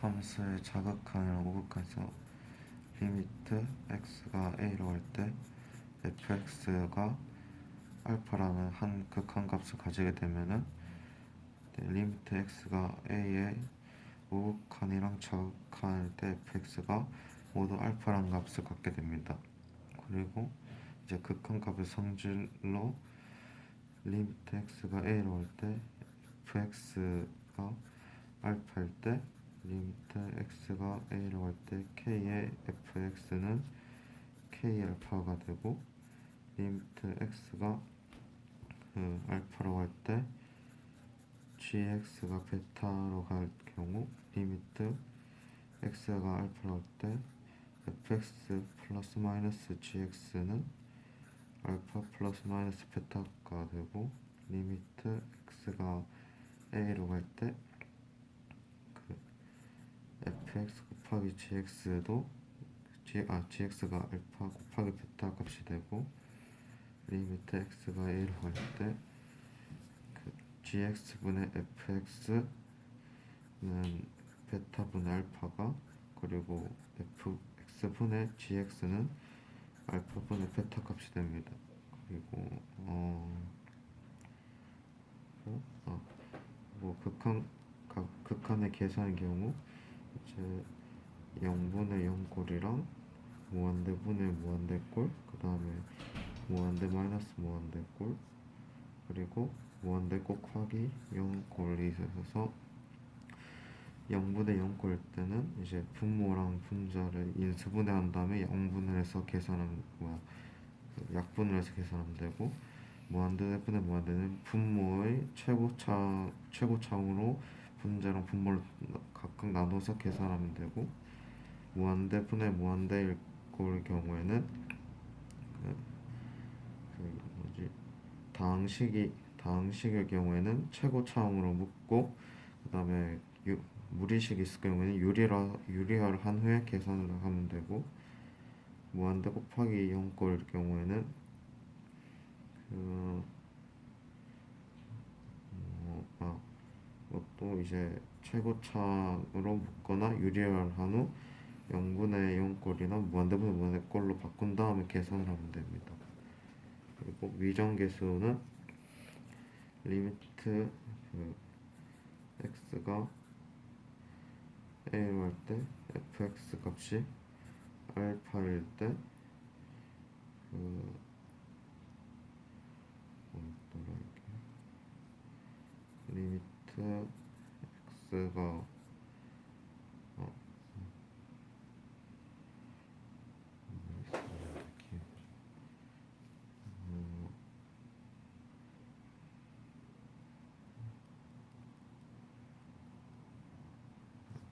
함수의 자극한이랑 우극한에서 리미트 x가 a로 할 때 fx가 알파라는 한 극한 값을 가지게 되면은 네, 리미트 x가 a의 우극한이랑 자극한일 때 fx가 모두 알파라는 값을 갖게 됩니다. 그리고 이제 극한 값의 성질로 리미트 x가 a로 할 때 fx가 알파일 때 리미트 x가 a로 할때 k의 fx는 k 알파가 되고 리미트 x가 그 알파로 할때 gx가 베타로 갈 경우 리미트 x가 알파로 할때 fx 플러스 마이너스 gx는 알파 플러스 마이너스 베타가 되고 리미트 x가 a로 갈때 그 fx 곱하기 gx도 g, 아 gx가 알파 곱하기 베타 값이 되고 리미트 x가 a로 갈때 그 gx분의 fx는 베타분의 알파가 그리고 fx분의 gx는 알파분의 베타 값이 됩니다. 그리고 어, 어, 어, 뭐 극한 각 극한의 계산의 경우 이제 0분의 0꼴이랑 무한대분의 무한대꼴 그 다음에 무한대 마이너스 무한대꼴 그리고 무한대 곱하기 0꼴이 있어서 0분의 0꼴일 때는 이제 분모랑 분자를 인수분해한 다음에 양분을 해서 계산하면 뭐야. 그 약분을 해서 계산하면 되고 무한대분의 무한대는 분모의 최고차 최고차으로 분자랑 분모를 각각 나눠서 계산하면 되고 무한대분의 무한대일 꼴 경우에는 그, 그 뭐지? 다항식이 다항식의 경우에는 최고 차항으로 묶고 그 다음에 무리식이 있을 경우에는 유리화 유리화를 한 후에 계산을 하면 되고 무한대 곱하기 0꼴일 경우에는 그 어, 아, 또 이제 최고차로 묶거나 유리화를 한후 0분의 0꼴이나 무한대분의 무한대꼴로 바꾼 다음에 계산을 하면 됩니다. 그리고 위정계수는 리미트 그 x가 a로 할 때 fx 값이 알파일 때 그, 리미트 x가 어, 음, 이렇게 음,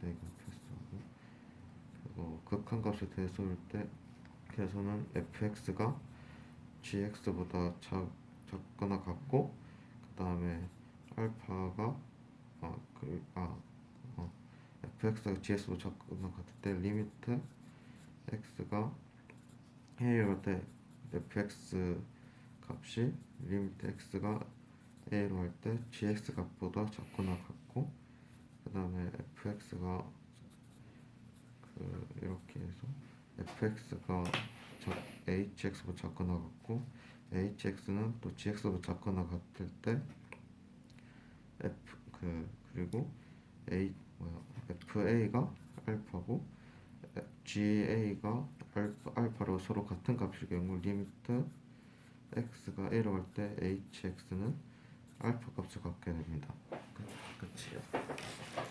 네, 이거 패스하고 그리고 극한값에 대해서일 때 계산은 fx가 gx보다 작, 작거나 같고 그 다음에 알파가 아, 그, 아, 어, fx가 gx보다 작거나 같을 때 리미트 x가 a로 때 fx 값이 리미트 x가 a로 할 때 gx 값보다 작거나 같고 그 다음에 fx가 그 이렇게 해서 fx가 hx보다 작거나 같고 hx는 또 gx보다 작거나 같을 때 f 그 그리고 a 뭐야 fa가 알파고 ga가 알파, 알파로 서로 같은 값일 경우 리미트 x가 a로 갈 때 hx는 알파 값을 갖게 됩니다. 끝, 끝이요.